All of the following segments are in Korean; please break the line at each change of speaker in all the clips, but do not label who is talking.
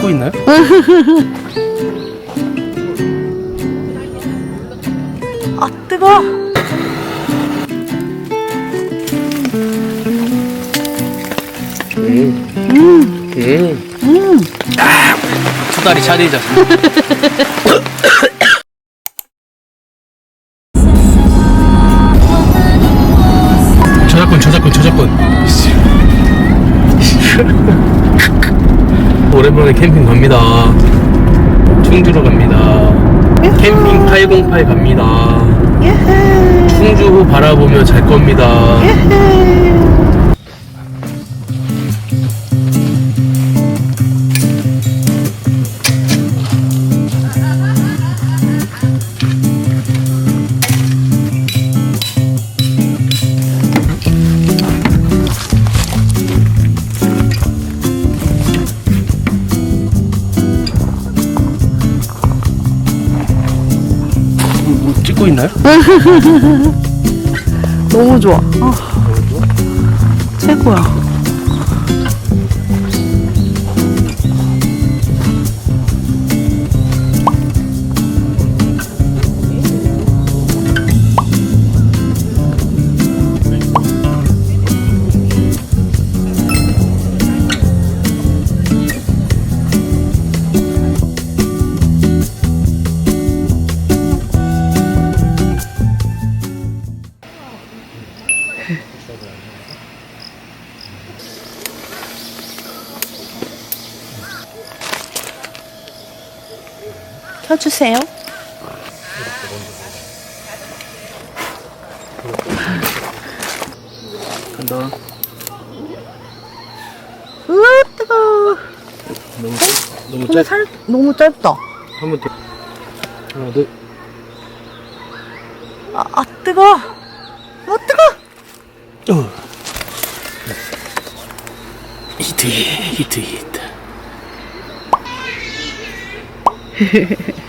찍고 있나요?
아 뜨거.
음. 음. 아, 두 다리 차리자. 오랜만에 캠핑 갑니다. 충주로 갑니다. 캠핑 808 갑니다. 충주 바라보며 잘 겁니다.
너무 좋아. 아, 최고야. 켜주세요.
간다.
으아 뜨거.
너무, 너무
근데
짧,
살 너무 짧다.
한번 더. 하나, 둘.
아, 아 뜨거. 아 뜨거.
어. 히트, 히트, 히트.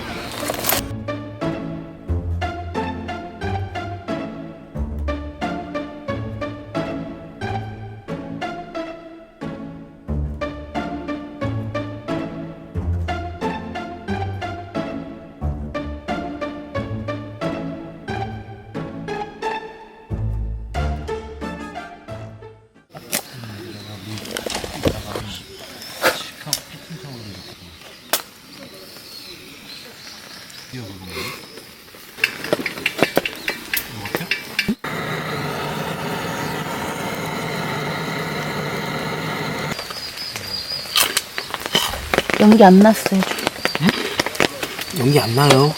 연기 안 났어요.
연기 안 나요.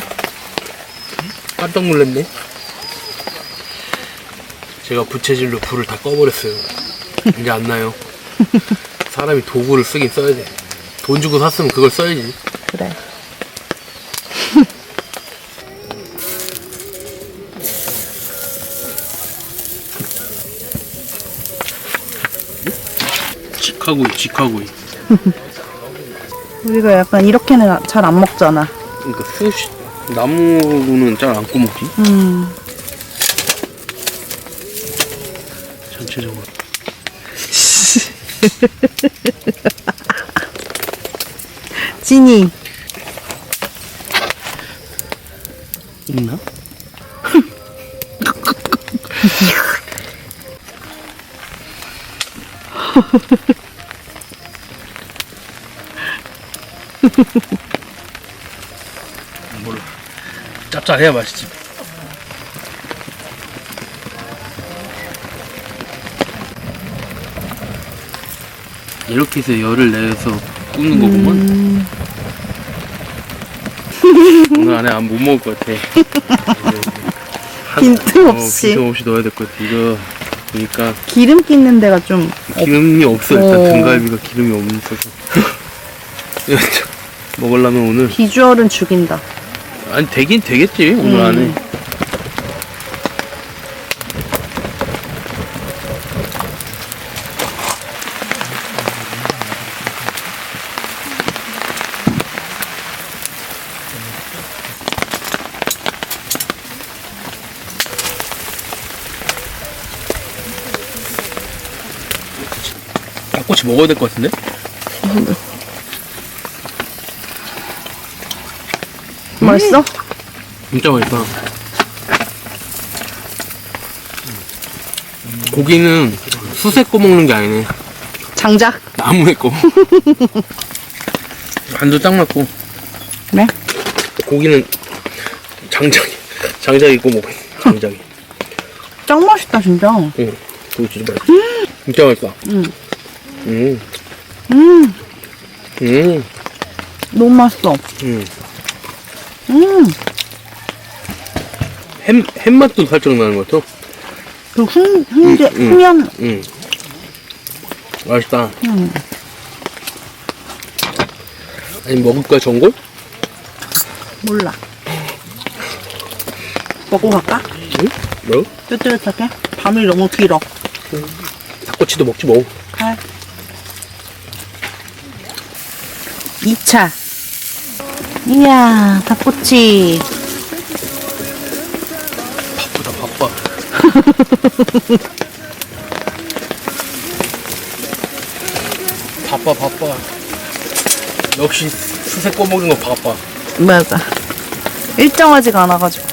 깜짝 놀랐네. 제가 부채질로 불을 다 꺼버렸어요. 연기 안 나요. 사람이 도구를 쓰긴 써야 돼. 돈 주고 샀으면 그걸 써야지.
그래.
직화구이, 직화구이.
우리가 약간 이렇게는 잘 안 먹잖아.
그러니까 수시 나무로는 잘 안 꼬먹지.
음.
전체적으로.
진이.
있나? 짭짤해야 맛있지. 이렇게 해서 열을 내서 굽는.
음.
오늘 안에 안 못 먹을 것 같아. 한-
빈틈없이.
어, 빈틈없이 넣어야 될 것 같아. 이거 보니까
기름 끼는 데가 좀.
기름이 없어. 일단
어.
등갈비가 기름이 없어서. 이거 참 먹으려면 오늘
비주얼은 죽인다.
아니 되긴 되겠지 오늘
음.
안에. 닭꼬치 먹어야 될 것 같은데?
맛있어?
진짜 맛있다. 고기는 수세 꺼 먹는 게 아니네.
장작.
나무에 꺼. 간도 딱 맞고.
네?
고기는 장작이, 장작이 꺼 먹어. 장작이.
짱 맛있다, 진짜.
응. 그거 진짜 맛있어. 진짜 맛있다.
응.
음.
음,
음.
너무 맛있어.
음.
음,
햄, 햄 맛도 살짝 나는 것 같아.
그 훈, 훈제,
음, 음.
훈연.
음. 맛있다.
음.
아니, 먹을 거야, 전골?
몰라. 먹고 갈까?
응? 뭐?
뜨뜻하게? 밤이 너무 길어.
닭꼬치도 먹지 뭐.
갈. 2차. 이야, 닭꼬치.
바쁘다, 바빠. 바빠, 바빠. 역시 수세 꺼먹는 거 바빠.
맞아. 일정하지가 않아가지고.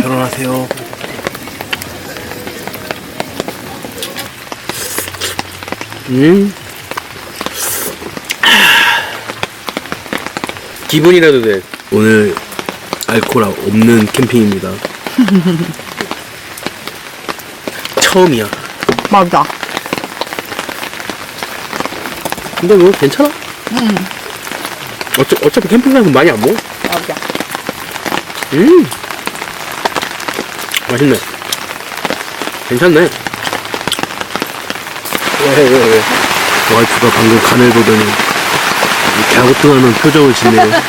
결혼하세요. 음. 기분이라도 돼. 오늘 알코올 없는 캠핑입니다. 처음이야.
맞아.
근데 뭐 괜찮아.
응.
어차, 어차피 캠핑 가서 많이 안 먹어.
맞아.
음. 맛있네. 괜찮네. 왜, 왜, 왜. 와이프가 방금 간을 보더니 갸우뚱하는 표정을 짓네요.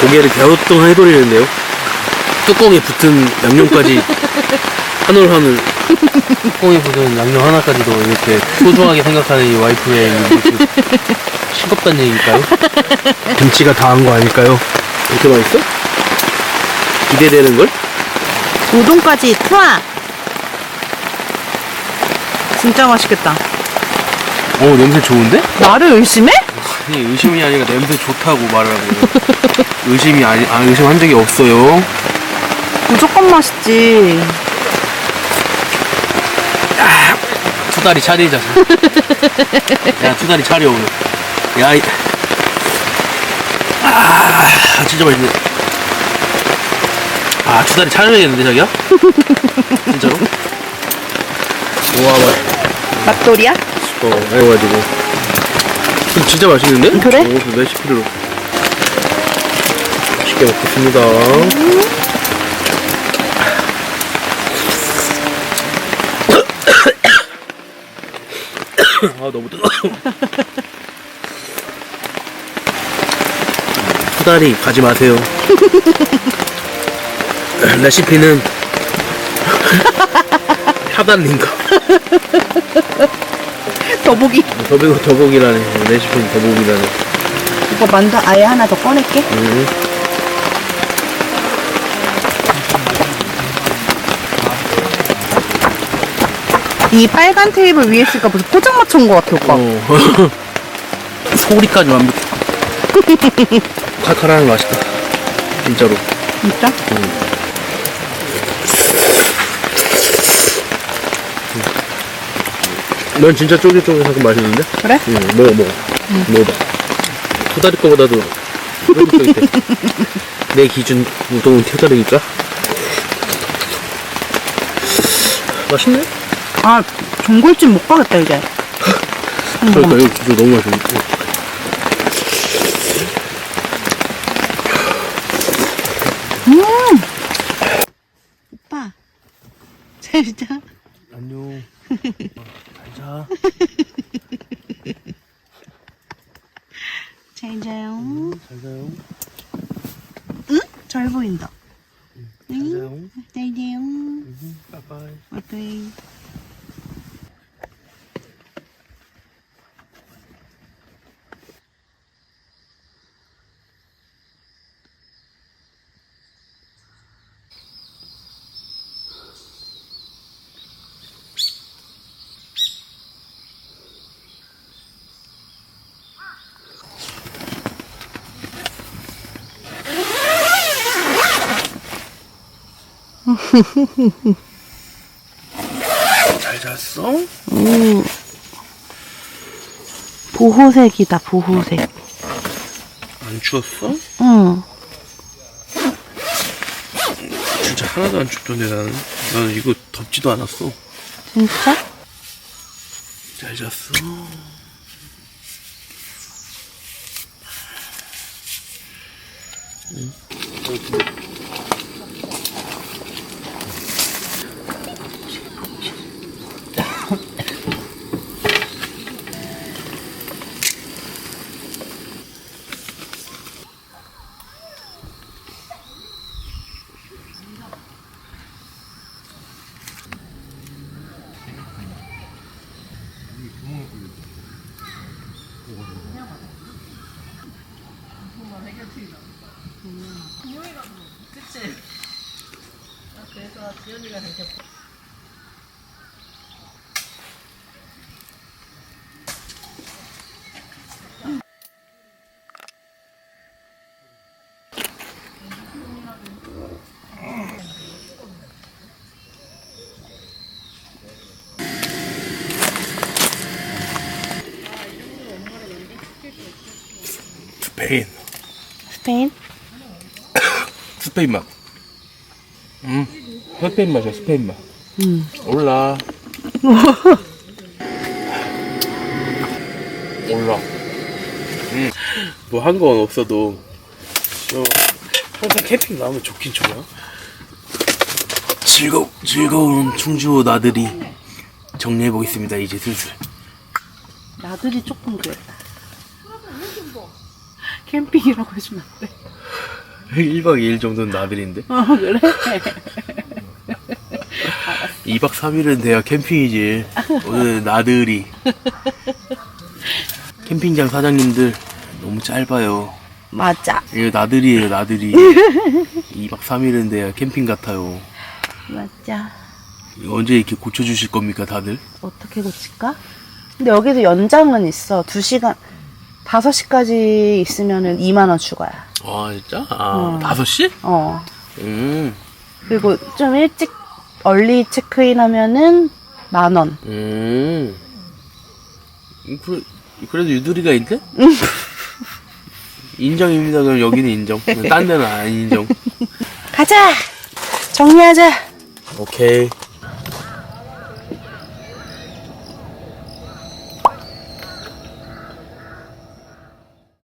고개를 갸우뚱 해버리는데요. 뚜껑에 붙은 양념까지 한올 한올 뚜껑에 붙은 양념 하나까지도 이렇게 소중하게 생각하는 이 와이프의 이 모습 싱겁다는 얘기일까요? 김치가 다 한 거 아닐까요? 이렇게 맛있어? 기대되는 걸?
우동까지 투하! 진짜 맛있겠다.
어 냄새 좋은데?
나를 의심해?
아니 의심이 아니라 냄새 좋다고 말하고 의심이 아니 아 의심한 적이 없어요.
무조건 맛있지.
투다리 차리자. 야 투다리 차려 오늘. 야 이. 아 진짜 맛있네. 아 투다리 차려야겠는데 자기야? 진짜로? 우와 맛.
맛돌이야?
어, 해가지고. 진짜 맛있는데?
그래?
오, 그 레시피를. 맛있게 먹겠습니다. 아, 너무 뜨거워. 투다리 가지 마세요. 레시피는 하단님 거.
더보기.
더보기, 더보기라네. 레시피는 더보기라네.
이거 만두 아예 하나 더 꺼낼게.
음.
이 빨간 테이블 위에 있으니까 무슨 포장 맞춘 것 같아, 오빠.
어. 소리까지 완벽해. 칼칼하니 맛있다. 진짜로.
진짜?
넌 진짜 쫄깃쫄깃하고 맛있는데?
그래?
응, 먹어, 먹어. 먹어봐. 토다리 거보다도 쫄깃쫄깃해. 내 기준 우동은 토다리니까. 맛있네?
아, 전골집 못 가겠다, 이제.
그러니까 여기 기준 너무 맛있네.
오빠.
안 음. 잤어?
음. 보호색이다, 보호색.
안 추웠어?
응.
진짜 하나도 안 춥던데 나는 나는 이거 덥지도 않았어
진짜?
잘 잤어 스페인
스페인?
스페인 맛. 음, 스페인 맛이야 스페인 맛.
응.
올라. 올라. 음, 뭐한 건 없어도. 저 항상 캠핑 나오면 좋긴 좋아. 즐거, 즐거운 충주 나들이 정리해 보겠습니다 이제 슬슬.
나들이 조금 그랬다. 캠핑이라고 해주면 안 돼.
1박 2일 정도는 나들인데
어, 그래?
2박 3일은 돼야 캠핑이지 오늘 나들이 캠핑장 사장님들 너무 짧아요
맞아.
이거 나들이에요 나들이 2박 3일은 돼야 캠핑 같아요
맞아.
이거 언제 이렇게 고쳐주실 겁니까 다들?
어떻게 고칠까? 근데 여기도 연장은 있어. 2시간, 5시까지 있으면은 2만 원 추가야.
아 진짜? 아
어.
5시?
어.
음,
그리고 좀 일찍, 얼리 체크인 하면은 만원.
음. 음, 그래, 그래도 유두리가 있네? 인정입니다 그럼 여기는 인정 딴 데는 안 인정
가자! 정리하자!
오케이